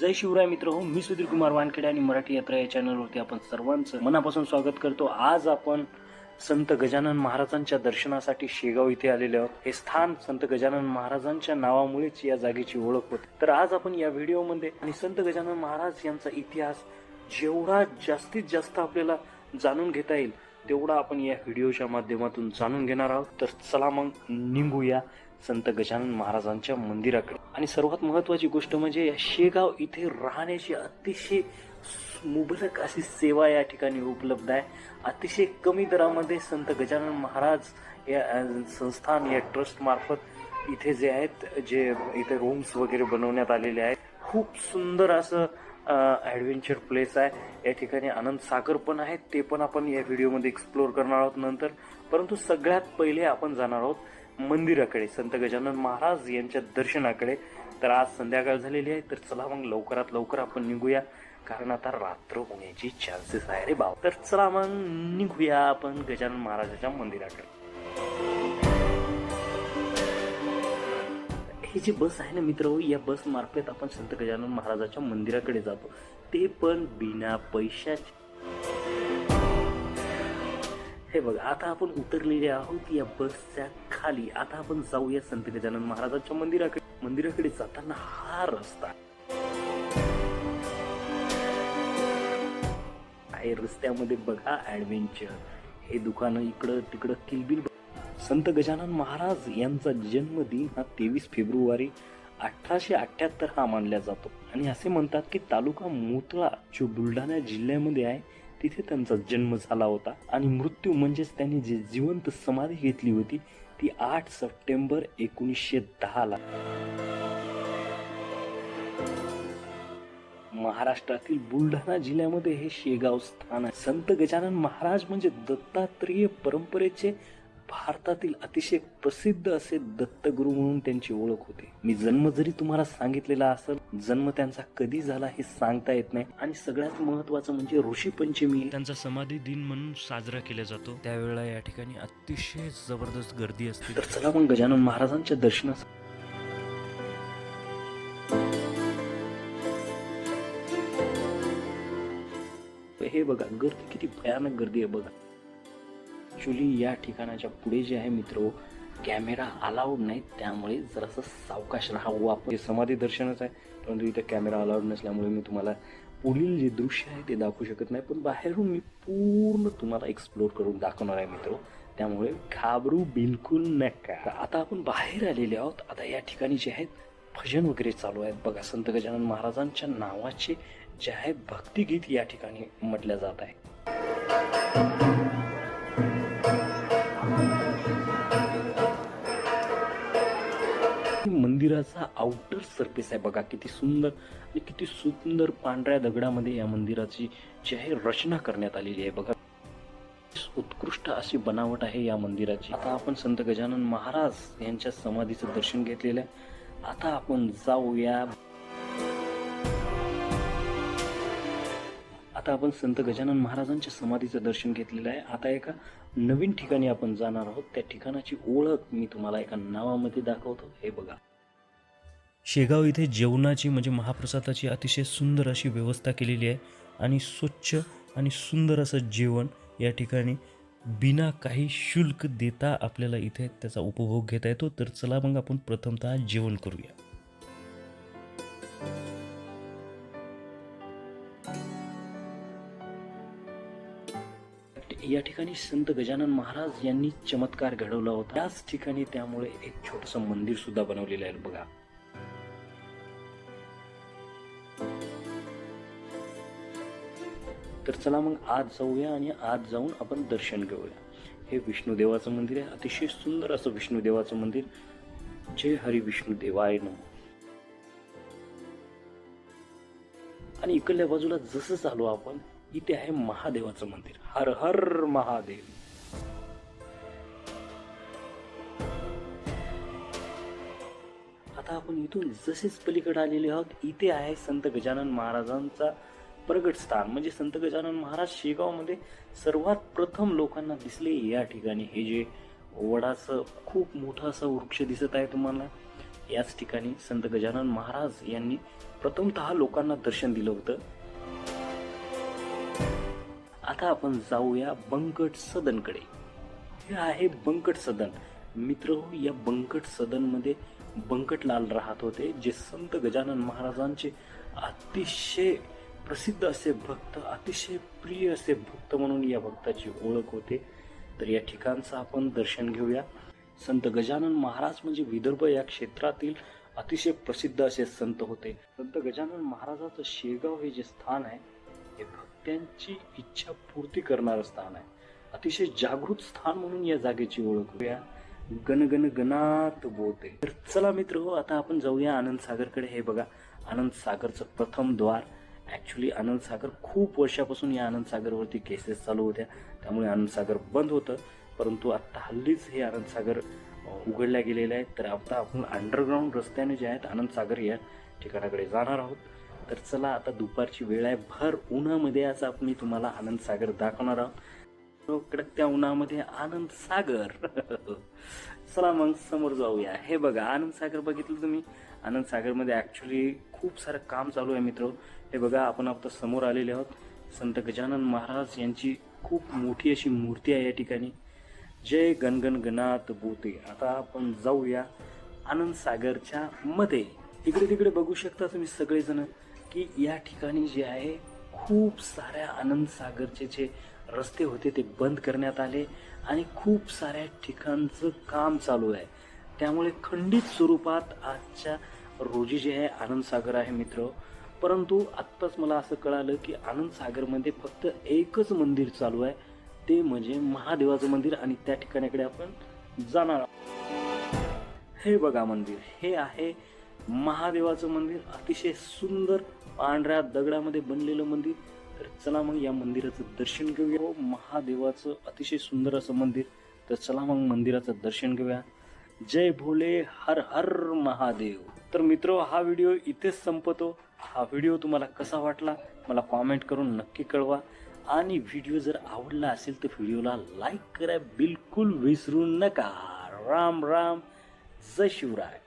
जय शिवराय मित्र हो मी सुधीर कुमार वानखेडे आणि मराठी यात्रा या चॅनलवरती आपण सर्वांचं मनापासून स्वागत करतो. आज आपण संत गजानन महाराजांच्या दर्शनासाठी शेगाव इथे आलेले आहोत. हे स्थान संत गजानन महाराजांच्या नावामुळेच या जागेची ओळख होते. तर आज आपण या व्हिडिओमध्ये आणि संत गजानन महाराज यांचा इतिहास जेवढा जास्तीत जास्त आपल्याला जाणून घेता येईल तेवढा आपण या व्हिडिओच्या माध्यमातून जाणून घेणार आहोत. तर चला मग निघूया. संत गजानन महाराजांच्या मंदिराकडे. आणि सर्वात महत्वाची गोष्ट म्हणजे या शेगाव इथे राहण्याची अतिशय मुबलक अशी सेवा या ठिकाणी उपलब्ध आहे. अतिशय कमी दरामध्ये संत गजानन महाराज या संस्थान या ट्रस्ट मार्फत इथे जे आहेत जे इथे रूम्स वगैरे बनवण्यात आलेले आहेत. खूप सुंदर असं ॲडव्हेंचर प्लेस आहे. या ठिकाणी आनंद सागर पण आहे. ते पण आपण या व्हिडिओमध्ये एक्सप्लोर करणार आहोत नंतर. परंतु सगळ्यात पहिले आपण जाणार आहोत मंदिराकडे संत गजानन महाराज यांच्या दर्शनाकडे. तर आज संध्याकाळ झालेली आहे तर चला मग लवकरात लवकर आपण निघूया. कारण आता रात्र होण्याची चान्सेस आहे रे भाव तर चला मग निघूया आपण गजानन महाराजाच्या मंदिराकडे. ही जी बस आहे ना मित्र या बस मार्फत आपण संत गजानन महाराजाच्या मंदिराकडे जातो. ते पण बिना पैशाचे. हे बघा आता आपण उतरलेले आहोत या बसच्या खाली. आता आपण जाऊया संत गजानन महाराजांच्या मंदिराकडे. मंदिराकडे जाताना हा रस्ता आहे. रस्त्यामध्ये बघा ऍडव्हेंचर हे दुकानं इकडं तिकडं किलबिल संत गजानन महाराज यांचा जन्मदिन हा तेवीस फेब्रुवारी अठराशे अठ्याहत्तर हा मानला जातो. आणि असे म्हणतात की तालुका मोतळा जो बुलढाणा जिल्ह्यामध्ये आहे तिथे त्यांचा जन्म झाला होता आणि मृत्यू म्हणजेच त्यांनी जे जिवंत समाधी घेतली होती ती आठ सप्टेंबर एकोणीसशे दहाला महाराष्ट्रातील बुलढाणा जिल्ह्यामध्ये हे शेगाव स्थान आहे. संत गजानन महाराज म्हणजे दत्तात्रेय परंपरेचे भारतातील अतिशय प्रसिद्ध असे दत्तगुरु म्हणून त्यांची ओळख होते. मी जन्म जरी तुम्हाला सांगितलेला असेल जन्म त्यांचा कधी झाला हे सांगता येत नाही. आणि सगळ्यात महत्वाचं म्हणजे ऋषी पंचमी त्यांचा समाधी दिन म्हणून साजरा केला जातो. त्यावेळेला या ठिकाणी अतिशय जबरदस्त गर्दी असते. तर चला मग गजानन महाराजांच्या दर्शनास हे बघा गर्दी किती भयानक गर्दी आहे बघा. ऍक्च्युली या ठिकाणाच्या पुढे जे आहे मित्र कॅमेरा अलाउड नाही त्यामुळे जरासं सावकाश राहावं आपण. हे समाधी दर्शनच आहे परंतु इथं कॅमेरा अलाउड नसल्यामुळे मी तुम्हाला पुढील जे दृश्य आहे ते दाखवू शकत नाही पण बाहेरून मी पूर्ण तुम्हाला एक्सप्लोर करून दाखवणार आहे मित्र. त्यामुळे घाबरू बिलकुल नका. आता आपण बाहेर आलेले आहोत. आता या ठिकाणी जे आहेत भजन वगैरे चालू आहेत. बघा संत गजानन महाराजांच्या नावाचे जे आहे भक्तिगीत या ठिकाणी म्हटलं जात आहे. मंदिराचा आउटर सरफेस आहे. बघा किती सुंदर आणि किती सुंदर पांढऱ्या दगडामध्ये या मंदिराची जी आहे रचना करण्यात आलेली आहे. बघा. उत्कृष्ट अशी बनावट आहे या मंदिराची. आता आपण संत गजानन महाराज यांच्या समाधीचं दर्शन घेतलेलं आहे. आता आपण जाऊया. आता आपण संत गजानन महाराजांच्या समाधीचं दर्शन घेतलेलं आहे. आता एका नवीन ठिकाणी आपण जाणार आहोत. त्या ठिकाणाची ओळख मी तुम्हाला एका नावामध्ये दाखवतो. हे बघा. शेगाव इथे जेवणाची म्हणजे महाप्रसादाची अतिशय सुंदर अशी व्यवस्था केलेली आहे. आणि स्वच्छ आणि सुंदर असं जेवण या ठिकाणी बिना काही शुल्क देता आपल्याला इथे त्याचा उपभोग घेता येतो. तर चला मग आपण प्रथमतः जेवण करूया. या ठिकाणी संत गजानन महाराज यांनी चमत्कार घडवला होता. त्याच ठिकाणी त्यामुळे एक छोटस मंदिर सुद्धा बनवलेलं आहे बघा. तर चला मग आज जाऊया आणि आज जाऊन आपण दर्शन घेऊया. हे विष्णुदेवाचं मंदिर आहे. अतिशय सुंदर असं विष्णुदेवाचं मंदिर. जय हरी विष्णुदेवाय न आणि इकडल्या बाजूला जसं चालू आपण इथे आहे महादेवाचं मंदिर. हर हर महादेव. आता आपण इथून जसेच पलीकडे आलेले आहोत इथे आहे संत गजानन महाराजांचा प्रगट स्थान म्हणजे संत गजानन महाराज शेगावमध्ये सर्वात प्रथम लोकांना दिसले या ठिकाणी. हे जे वडाचं खूप मोठं असं वृक्ष दिसत आहे तुम्हाला याच ठिकाणी संत गजानन महाराज यांनी प्रथमतः लोकांना दर्शन दिलं होतं. आता आपण जाऊया बंकट सदनकडे. हे आहे बंकट सदन. मित्र हो, या बंकट सदनमध्ये बंकटलाल राहत होते जे संत गजानन महाराजांचे अतिशय प्रसिद्ध असे भक्त अतिशय प्रिय असे भक्त म्हणून या भक्ताची ओळख होते. तर या ठिकाणचं आपण दर्शन घेऊया. संत गजानन महाराज म्हणजे विदर्भ या क्षेत्रातील अतिशय प्रसिद्ध असे संत होते. संत गजानन महाराजाचं शेगाव हे जे स्थान आहे हे भक्तांची इच्छा पूर्ती करणारं स्थान आहे. अतिशय जागृत स्थान म्हणून या जागेची ओळख होऊया. गणगण गणात बोते. तर चला मित्र हो आता आपण जाऊया आनंद सागरकडे. हे बघा आनंद सागरचं प्रथम द्वार. ॲक्च्युली आनंद सागर खूप वर्षापासून या आनंद सागरवरती केसेस चालू होत्या. त्यामुळे आनंद सागर बंद होतं. परंतु आत्ता हल्लीच हे आनंद सागर उघडल्या गेलेलं आहे तर आता आपण अंडरग्राऊंड रस्त्याने जे आहेत आनंद सागर या ठिकाणाकडे जाणार आहोत. तर चला आता दुपारची वेळ आहे. भर उन्हामध्ये आज आपण मी तुम्हाला आनंद सागर दाखवणार आहोत. हो, कडकत्या उन्हामध्ये आनंद सागर चला मग समोर जाऊया. हे बघा आनंद सागर बघितलं तुम्ही? आनंद सागरमध्ये ॲक्च्युली खूप सारं काम चालू आहे मित्र. हे बघा आपण आता समोर आलेले आहोत. संत गजानन महाराज यांची खूप मोठी अशी मूर्ती आहे या ठिकाणी. जय गणगण गणात बोते. आता आपण जाऊया आनंद सागरच्या मध्ये. इकडे तिकडे बघू शकता तुम्ही सगळेजण की या ठिकाणी जे आहे खूप साऱ्या आनंद सागरचे जे रस्ते होते ते बंद करण्यात आले आणि खूप साऱ्या ठिकाणचं काम चालू आहे. त्यामुळे खंडित स्वरूपात आजच्या रोजी जे आहे आनंद सागर आहे मित्र. परंतु आत्ताच मला असं कळालं की आनंद सागरमध्ये फक्त एकच मंदिर चालू आहे. ते म्हणजे महादेवाचं मंदिर आणि त्या ठिकाणाकडे आपण जाणार आहोत. हे बघा मंदिर. हे आहे महादेवाचं मंदिर. अतिशय सुंदर पांढऱ्या दगडामध्ये बनलेलं मंदिर. तर चला मग या मंदिराचं दर्शन घेऊया. हो, महादेवाचं अतिशय सुंदर असं मंदिर. तर चला मग मंदिराचं दर्शन घेऊया. जय भोले हर हर महादेव. तर मित्र हा व्हिडिओ इथेच संपतो. हा व्हिडिओ तुम्हाला कसा वाटला मला कॉमेंट करून नक्की कळवा. आणि व्हिडिओ जर आवडला असेल तर व्हिडिओला लाईक करा. बिलकुल विसरू नका. राम राम. जय शिवराय.